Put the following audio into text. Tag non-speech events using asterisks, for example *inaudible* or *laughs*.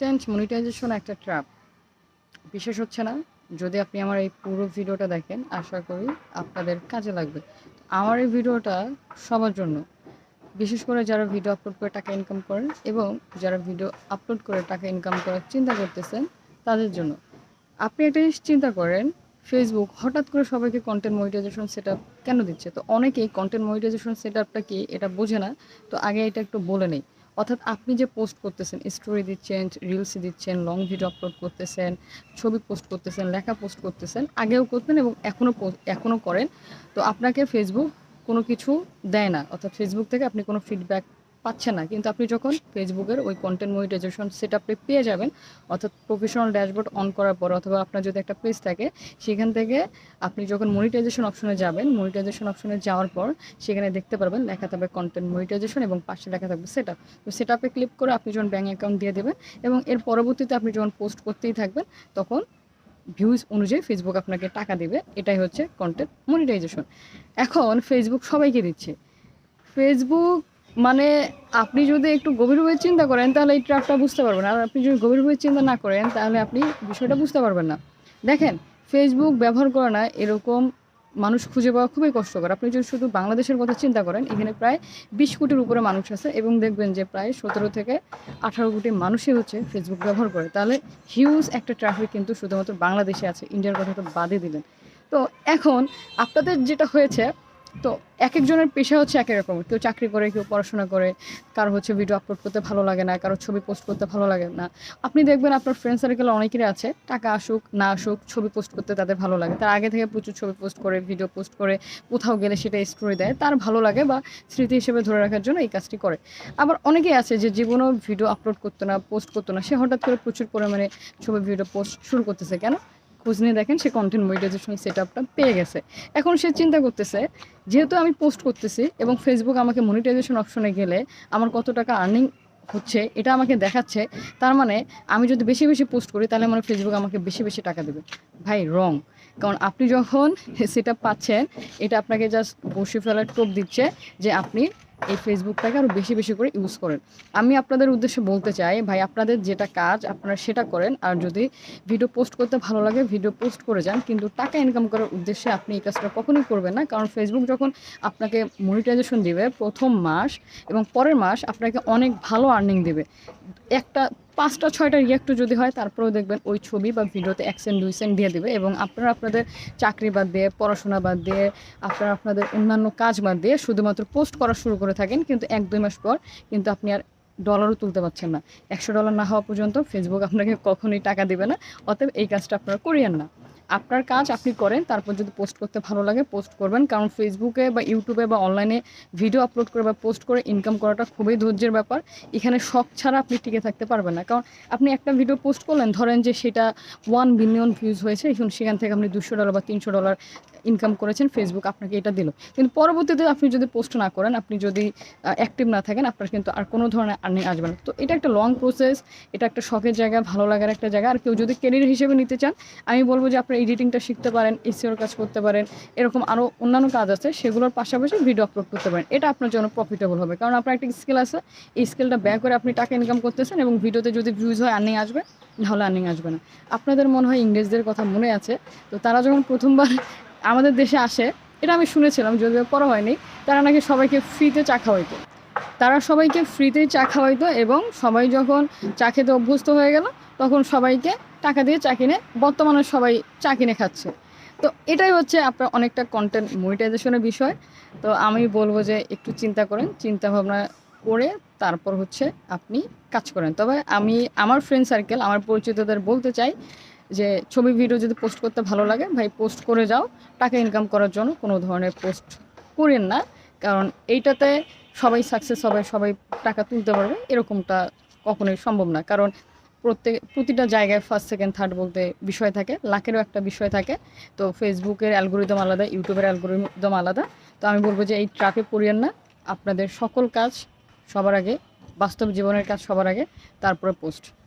Content monetization একটা trap বিশেষ হচ্ছে না, যদি আপনি আমার এই পুরো ভিডিওটা দেখেন, আশা করি আপনাদের কাজে লাগবে। আমার এই ভিডিওটা সবার জন্য। বিশেষ করে যারা ভিডিও আপলোড করে টাকা ইনকাম করেন এবং যারা ভিডিও আপলোড করে টাকা ইনকাম করার চিন্তা করতেছেন, তাদের জন্য। আপনি একটা জিনিস চিন্তা করেন ফেসবুক হঠাৎ করে সবাইকে কন্টেন্ট মনিটাইজেশন সেট কেন দিচ্ছে? তো অনেকেই কন্টেন্ট মনিটাইজেশন সেট আপটা কি এটা বোঝে না, তো আগে এটা একটু বলে নেই। অর্থাৎ আপনি যে পোস্ট করতেছেন স্টোরি দিচ্ছেন রিলস দিচ্ছেন লং ভিডিও আপলোড করতেছেন, ছবি পোস্ট করতেছেন, লেখা পোস্ট করতেছেন, আগেও করতেন এবং এখনও এখনও করেন, তো আপনাকে ফেসবুক কোনো কিছু দেয় না। অর্থাৎ ফেসবুক থেকে আপনি কোনো ফিডব্যাক পাচ্ছেন না। কিন্তু আপনি যখন ফেসবুকের ওই কন্টেন্ট মনিটাইজেশন সেট আপে পেয়ে যাবেন, অর্থাৎ প্রফেশনাল ড্যাশবোর্ড অন করার পর অথবা আপনার যদি একটা পেজ থাকে, সেখান থেকে আপনি যখন মনিটাইজেশন অপশনে যাবেন মনিটাইজেশন অপশনে যাওয়ার পর সেখানে দেখতে পারবেন লেখা থাকবে কন্টেন্ট মনিটাইজেশন এবং পাশে লেখা থাকবে সেট আপ তো সেট আপে ক্লিক করে আপনি যখন ব্যাঙ্ক অ্যাকাউন্ট দিয়ে দেবেন এবং এর পরবর্তীতে আপনি যখন পোস্ট করতেই থাকবেন, তখন ভিউজ অনুযায়ী ফেসবুক আপনাকে টাকা দেবে। এটাই হচ্ছে কন্টেন্ট মনিটাইজেশন এখন ফেসবুক সবাইকে দিচ্ছে। ফেসবুক মানে আপনি যদি একটু গভীরভাবে চিন্তা করেন, তাহলে এই ট্র্যাপটা বুঝতে পারবেন। আর আপনি যদি গভীরভাবে চিন্তা না করেন, তাহলে আপনি বিষয়টা বুঝতে পারবেন না। দেখেন ফেসবুক ব্যবহার করে না, এরকম মানুষ খুঁজে পাওয়া খুবই কষ্টকর। আপনি যদি শুধু বাংলাদেশের কথা চিন্তা করেন, এখানে প্রায় বিশ কোটির উপরে মানুষ আছে এবং দেখবেন যে প্রায় সতেরো থেকে আঠারো কোটি মানুষই হচ্ছে ফেসবুক ব্যবহার করে। তাহলে হিউজ একটা ট্রাফিক কিন্তু শুধুমাত্র বাংলাদেশে আছে। ইন্ডিয়ার কথা তো বাদে দিলেন। তো এখন আপনাদের যেটা হয়েছে তো এক একজনের পেশা হচ্ছে এক রকম কেউ চাকরি করে, কেউ পড়াশোনা করে, কারও হচ্ছে ভিডিও আপলোড করতে ভালো লাগে না, কারও ছবি পোস্ট করতে ভালো লাগে না। আপনি দেখবেন আপনার ফ্রেন্ড সার্কেল অনেকেরই আছে, টাকা আসুক, না আসুক, ছবি পোস্ট করতে তাদের ভালো লাগে। তার আগে থেকে প্রচুর ছবি পোস্ট করে ভিডিও পোস্ট করে, কোথাও গেলে সেটা স্টোরি দেয়। তার ভালো লাগে বা স্মৃতি হিসেবে ধরে রাখার জন্য এই কাজটি করে। আবার অনেকেই আছে যে জীবনেও ভিডিও আপলোড করতো না পোস্ট করতো না। সে হঠাৎ করে প্রচুর পরিমাণে ছবি ভিডিও পোস্ট শুরু করতেছে। কেন? খোঁজ নিয়ে দেখেন, সে কন্টেন্ট মনিটাইজেশন সেট আপটা পেয়ে গেছে। এখন সে চিন্তা করতেছে, যেহেতু আমি পোস্ট করতেছি এবং ফেসবুক আমাকে মনিটাইজেশন অপশনে গেলে আমার কত টাকা আর্নিং হচ্ছে, এটা আমাকে দেখাচ্ছে, তার মানে আমি যদি বেশি বেশি পোস্ট করি, তাহলে মানে ফেসবুক আমাকে বেশি বেশি টাকা দেবে। ভাই রং কারণ আপনি যখন *laughs* সেটা পাচ্ছেন, এটা আপনাকে জাস্ট বসে ফেলার টোপ দিচ্ছে যে আপনি এই ফেসবুকটাকে আরও বেশি বেশি করে ইউজ করেন। আমি আপনাদের উদ্দেশ্যে বলতে চাই, ভাই, আপনাদের যেটা কাজ, আপনারা সেটা করেন। আর যদি ভিডিও পোস্ট করতে ভালো লাগে ভিডিও পোস্ট করে যান। কিন্তু টাকা ইনকাম করার উদ্দেশ্যে আপনি এই কাজটা কখনোই করবেন না। কারণ ফেসবুক যখন আপনাকে মনিটাইজেশন দিবে প্রথম মাস এবং পরের মাস আপনাকে অনেক ভালো আর্নিং দেবে। একটা পাঁচটা, ছয়টা রিয়াক্ট যদি হয়, তারপরেও দেখবেন ওই ছবি বা ভিডিওতে এক সেন্ট দুই সেন্ট দিয়ে দেবে এবং আপনারা আপনাদের চাকরি বাদ দিয়ে, পড়াশোনা বাদ দিয়ে, আপনারা আপনাদের অন্যান্য কাজ বাদ দিয়ে শুধুমাত্র পোস্ট করা শুরু করে থাকেন। কিন্তু এক, দুই মাস পর কিন্তু আপনি আর ডলারও তুলতে পারছেন না। একশো ডলার না হওয়া পর্যন্ত ফেসবুক আপনাকে কখনোই টাকা দেবে না। অতএব এই কাজটা আপনারা করিয়েন না। আপনার কাজ আপনি করেন, তারপর যদি পোস্ট করতে ভালো লাগে পোস্ট করবেন। কারণ ফেসবুকে বা ইউটিউবে বা অনলাইনে ভিডিও আপলোড করে বা পোস্ট করে ইনকাম করাটা খুবই ধৈর্যের ব্যাপার। এখানে শখ ছাড়া আপনি টিকে থাকতে পারবেন না। কারণ আপনি একটা ভিডিও পোস্ট করলেন, ধরেন যে সেটা ওয়ান বিলিয়ন ভিউজ হয়েছে, এখন সেখান থেকে আপনি দুশো ডলার বা তিনশো ডলার ইনকাম করেছেন ফেসবুক আপনাকে এটা দিল। কিন্তু পরবর্তীতে আপনি যদি পোস্ট না করেন, আপনি যদি অ্যাক্টিভ না থাকেন, আপনার কিন্তু আর কোনো ধরনের আর্নিং আসবে না। তো এটা একটা লং প্রসেস এটা একটা শখের জায়গা, ভালো লাগার একটা জায়গা। আর কেউ যদি কেরিয়ার হিসেবে নিতে চান, আমি বলব যে আপনার এডিটিংটা শিখতে পারেন এসিওর কাজ করতে পারেন, এরকম আরও অন্যান্য কাজ আছে, সেগুলোর পাশাপাশি ভিডিও আপলোড করতে পারেন। এটা আপনার জন্য প্রফিটেবল হবে। কারণ আপনার একটা স্কিল আছে, এই স্কিলটা ব্যয় করে আপনি টাকা ইনকাম করতেছেন এবং ভিডিওতে যদি ভিউজ হয় আর্নিং আসবে নাহলে আর্নিং আসবে না। আপনাদের মনে হয় ইংরেজদের কথা মনে আছে, তো তারা যখন প্রথমবার আমাদের দেশে আসে, এটা আমি শুনেছিলাম, যদিও পড়া হয়নি, তারা নাকি সবাইকে ফ্রিতে চা খাওয়াইতো। তারা সবাইকে ফ্রিতেই চা খাওয়াইতো এবং সবাই যখন চা খেতে অভ্যস্ত হয়ে গেল, তখন সবাইকে টাকা দিয়ে চা কিনে, বর্তমানে সবাই চা কিনে খাচ্ছে। তো এটাই হচ্ছে আপনার অনেকটা কন্টেন্ট মনিটাইজেশনের বিষয়। তো আমি বলব যে একটু চিন্তা করেন, চিন্তা ভাবনা করে তারপর হচ্ছে আপনি কাজ করেন। তবে আমি, আমার ফ্রেন্ড সার্কেল আমার পরিচিতদের বলতে চাই যে ছবি ভিডিও যদি পোস্ট করতে ভালো লাগে, ভাই পোস্ট করে যাও। টাকা ইনকাম করার জন্য কোনো ধরনের পোস্ট করেন না, কারণ এইটাতে সবাই সাকসেস হবে, সবাই টাকা তুলতে পারবে, এরকমটা কখনোই সম্ভব না। কারণ প্রত্যেক, প্রতিটা জায়গায় ফার্স্ট সেকেন্ড থার্ড বলতে বিষয় থাকে, লাখেরও একটা বিষয় থাকে। তো ফেসবুকের অ্যালগোরিদম আলাদা ইউটিউবের অ্যালগোরিদম আলাদা। তো আমি বলব যে এই ট্রাফে পড়িয়েন না। আপনাদের সকল কাজ সবার আগে, বাস্তব জীবনের কাজ সবার আগে, তারপরে পোস্ট